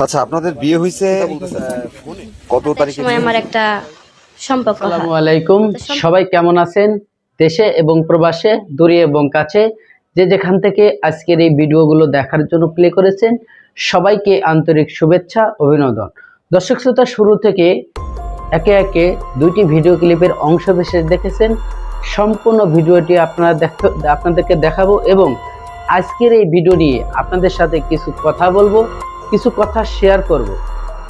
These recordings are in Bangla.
আচ্ছা আপনাদের বিয়ে হয়েছে কত তারিখে আমার একটা সম্পর্ক আসসালামু আলাইকুম সবাই কেমন আছেন? দেশে এবং প্রবাসে দূরে এবং কাছে। যে যেখান থেকে আজকের এই ভিডিওগুলো দেখার জন্য প্লে করেছেন সবাইকে আন্তরিক শুভেচ্ছা অভিনন্দন। দর্শক শ্রোতা শুরু থেকে একে একে দুইটি ভিডিও ক্লিপের অংশ বিশেষ দেখেছেন। সম্পূর্ণ ভিডিওটি আপনারা দেখ- আপনাদেরকে দেখাবো এবং আজকের এই ভিডিও নিয়ে আপনাদের সাথে কিছু কথা বলব। কিছু কথা শেয়ার করব।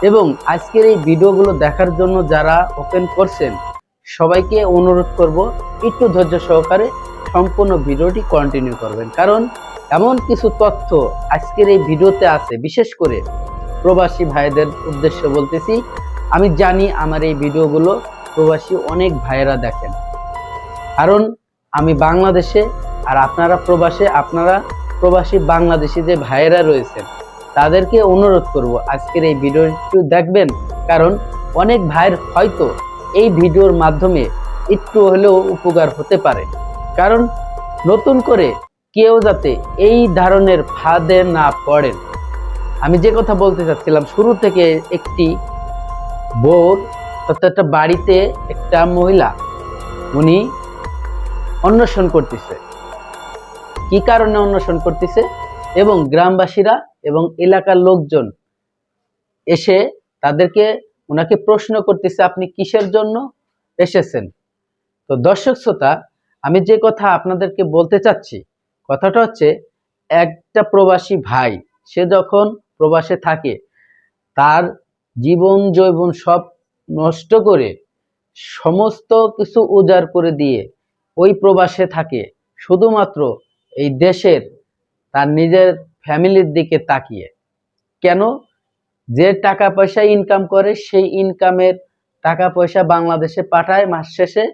এবং আজকের এই ভিডিওগুলো দেখার জন্য যারা ওপেন করছেন, সবাইকে অনুরোধ করব একটু ধৈর্য সহকারে সম্পূর্ণ ভিডিওটি কন্টিনিউ করবেন। কারণ এমন কিছু তথ্য আজকের এই ভিডিওতে আছে। বিশেষ করে প্রবাসী ভাইদের উদ্দেশ্য বলতেছি, আমি জানি আমার এই ভিডিওগুলো প্রবাসী অনেক ভাইয়েরা দেখেন। কারণ আমি বাংলাদেশে আর আপনারা প্রবাসে, আপনারা প্রবাসী বাংলাদেশি যে ভাইয়েরা রয়েছেন তাদেরকে অনুরোধ করব আজকের এই ভিডিওটি দেখবেন, কারণ অনেক ভাইয়ের হয়তো এই ভিডিওর মাধ্যমে একটু হলেও উপকার হতে পারে। কারণ নতুন করে কেউ যাতে এই ধরনের ফাঁদে না পড়েন। আমি যে কথা বলতে চাচ্ছিলাম, শুরু থেকে একটি বোর অর্থাৎ একটা বাড়িতে একটা মহিলা, উনি অন্বেষণ করতেছে। কি কারণে অন্বেষণ করতেছে? এবং গ্রামবাসীরা এবং এলাকার লোকজন এসে তাদেরকে ওনাকে প্রশ্ন করতেছে, আপনি কিসের জন্য এসেছেন? তো দর্শক শ্রোতা, আমি যে কথা আপনাদেরকে বলতে চাচ্ছি, কথাটা হচ্ছে, একটা প্রবাসী ভাই, সে যখন প্রবাসে থাকে, তার জীবন জৈবন সব নষ্ট করে সমস্ত কিছু উজাড় করে দিয়ে ওই প্রবাসে থাকে। শুধুমাত্র এই দেশের তার নিজের ফ্যামিলির দিকে তাকিয়ে। কেন? যে টাকা পয়সা ইনকাম করে, সেই ইনকামের টাকা পয়সা বাংলাদেশে পাঠায় মাস শেষে।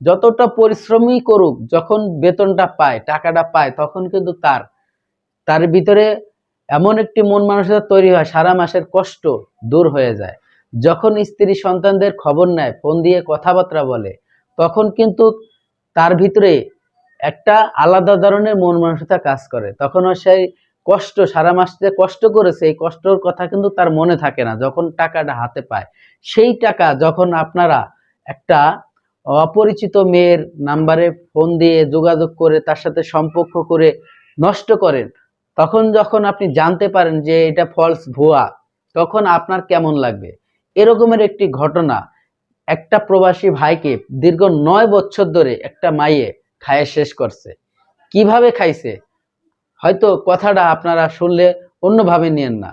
যতটা পরিশ্রমই করুক, যখন বেতনটা পায়, টাকাটা পায়, তখন কিন্তু তার তার ভিতরে এমন একটি মন মানসিকতা তৈরি হয়, সারা মাসের কষ্ট দূর হয়ে যায়। যখন স্ত্রী সন্তানদের খবর নেয়, ফোন দিয়ে কথাবার্তা বলে, তখন কিন্তু তার ভিতরে একটা আলাদা ধরনের মন মানসিকতা কাজ করে। তখন ও সেই কষ্ট, সারা মাস যে কষ্ট করেছে, এই কষ্টর কথা কিন্তু তার মনে থাকে না। যখন টাকাটা হাতে পায়, সেই টাকা যখন আপনারা একটা অপরিচিত মেয়ের নাম্বারে ফোন দিয়ে যোগাযোগ করে, তার সাথে সম্পর্ক করে নষ্ট করেন, তখন যখন আপনি জানতে পারেন যে এটা ফলস ভুয়া, তখন আপনার কেমন লাগবে? এরকমের একটি ঘটনা, একটা প্রবাসী ভাইকে দীর্ঘ নয় বছর ধরে একটা মাইয়ে খায়ে শেষ করছে। কীভাবে খাইছে? হয়তো কথাটা আপনারা শুনলে অন্যভাবে নিয়েন না।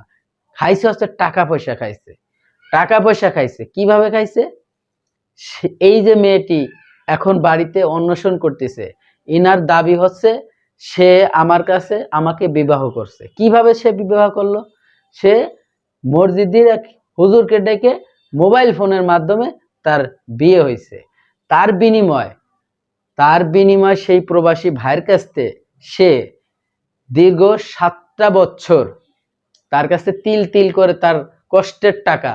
খাইছে হচ্ছে টাকা পয়সা খাইছে। টাকা পয়সা খাইছে। কীভাবে খাইছে? এই যে মেয়েটি এখন বাড়িতে অন্বেষণ করতেছে, ইনার দাবি হচ্ছে সে আমার কাছে আমাকে বিবাহ করছে। কীভাবে সে বিবাহ করল? সে মসজিদের এক হুজুরকে ডেকে মোবাইল ফোনের মাধ্যমে তার বিয়ে হয়েছে। তার বিনিময় তার বিনিময় সেই প্রবাসী ভাইয়ের কাছ থেকে সে দীর্ঘ সাতটা বছর তার কাছে তিল তিল করে তার কষ্টের টাকা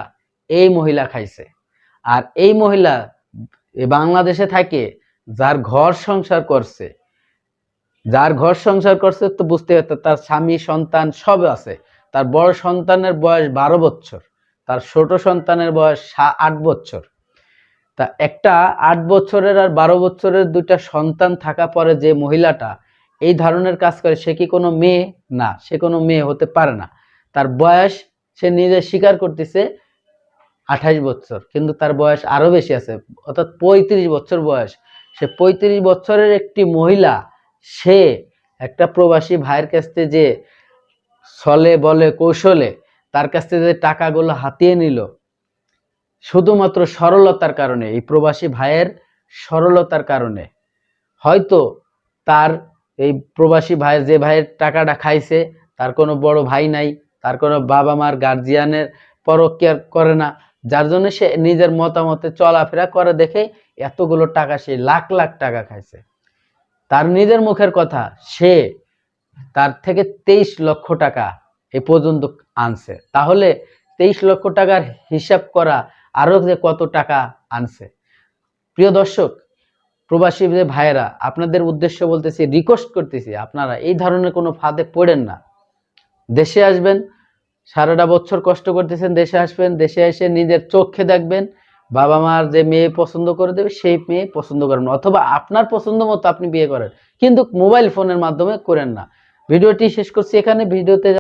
এই মহিলা খাইছে। আর এই মহিলা বাংলাদেশে থাকে, যার ঘর সংসার করছে। যার ঘর সংসার করছে তো বুঝতে পারতো, তার স্বামী, সন্তান সব আছে। তার বড় সন্তানের বয়স বারো বছর, তার ছোট সন্তানের বয়স আট বছর। তা একটা আট বছরের আর বারো বছরের দুইটা সন্তান থাকা পরে যে মহিলাটা এই ধরনের কাজ করে, সে কি কোনো মেয়ে? না, সে কোনো মেয়ে হতে পারে না। তার বয়স সে নিজে স্বীকার করতেছে আঠাশ বছর, কিন্তু তার বয়স আরও বেশি আছে, অর্থাৎ পঁয়ত্রিশ বছর বয়স। সে পঁয়ত্রিশ বছরের একটি মহিলা, সে একটা প্রবাসী ভাইয়ের কাছ থেকে যে ছলে বলে, কৌশলে তার কাছ থেকে যে টাকাগুলো হাতিয়ে নিল। শুধুমাত্র সরলতার কারণে, এই প্রবাসী ভাইয়ের সরলতার কারণে। হয়তো তার এই প্রবাসী ভাই, যে ভাইয়ের টাকাটা খাইছে, তার কোনো বড় ভাই নাই, তার কোনো বাবা মার গার্জিয়ানের পরকেয়ার করে না। যার জন্য সে নিজের মতামতে চলাফেরা করে দেখে এতগুলো টাকা সে লাখ লাখ টাকা খাইছে। তার নিজের মুখের কথা, সে তার থেকে তেইশ লক্ষ টাকা এ পর্যন্ত আনছে। তাহলে তেইশ লক্ষ টাকার হিসাব করা আরও যে কত টাকা আনছে। প্রিয় দর্শক প্রবাসী যে ভাইয়েরা, আপনাদের উদ্দেশ্য বলতেছি রিকোয়েস্ট করতেছি, আপনারা এই ধরনের কোনো ফাঁদে পড়েন না। দেশে আসবেন, সারাটা বছর কষ্ট করতেছেন, দেশে আসবেন, দেশে এসে নিজের চোখে দেখবেন, বাবা মার যে মেয়ে পছন্দ করে দেবে, সেই মেয়ে পছন্দ করবেন অথবা আপনার পছন্দ মতো আপনি বিয়ে করেন, কিন্তু মোবাইল ফোনের মাধ্যমে করেন না। ভিডিওটি শেষ করছি, এখানে ভিডিওতে